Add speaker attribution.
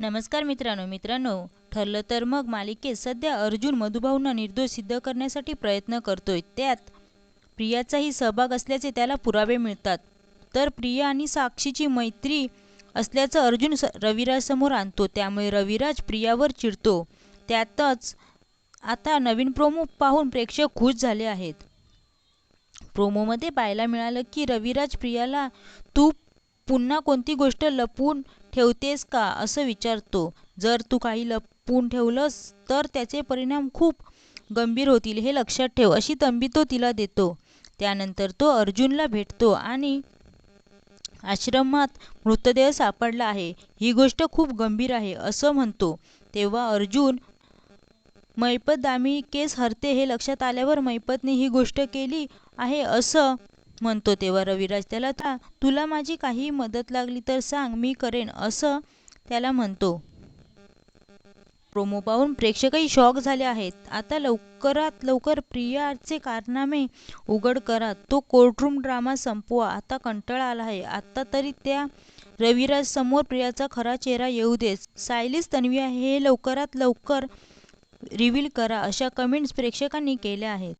Speaker 1: नमस्कार मित्रांनो मित्रांनो. ठरलं तर मग मालिकेत सध्या अर्जुन मधुभाऊंना निर्दोष सिद्ध करण्यासाठी प्रयत्न करतोय. त्यात प्रियाचाही सहभाग असल्याचे त्याला पुरावे मिळतात. तर प्रिया आणि साक्षीची मैत्री असल्याचं अर्जुन स रविराजसमोर आणतो. त्यामुळे रविराज प्रियावर चिडतो. त्यातच आता नवीन प्रोमो पाहून प्रेक्षक खुश झाले आहेत. प्रोमोमध्ये पाहायला मिळालं की रविराज प्रियाला तू पुन्हा कोणती गोष्ट लपवून ठेवतेस का? असं विचारतो. जर तू काही लपवून ठेवलंस तर त्याचे परिणाम खूप गंभीर होतील हे लक्षात ठेव. अशी तंबी तो तिला देतो. त्यानंतर तो अर्जुनला भेटतो आणि आश्रमात मृतदेह सापडला आहे. ही गोष्ट खूप गंभीर आहे असं म्हणतो. तेव्हा अर्जुन मैपत दामी केस हरते हे लक्षात आल्यावर मैपतने ही गोष्ट केली आहे असं म्हणतो तेव्हा रविराज त्याला था तुला माझी काही मदत लागली तर सांग मी करेन असं त्याला म्हणतो. प्रोमो पाहून प्रेक्षकही शॉक झाले आहेत. आता लवकरात लवकर प्रियाचे कारनामे उघड करा. तो कोर्टरूम ड्रामा संपवा. आता कंटाळा आला आहे. आता तरी त्या रविराज समोर प्रियाचा खरा चेहरा येऊ दे. सायलीस तन्वी आहे हे लवकरात लवकर रिव्हील करा अशा कमेंट्स प्रेक्षकांनी केल्या आहेत.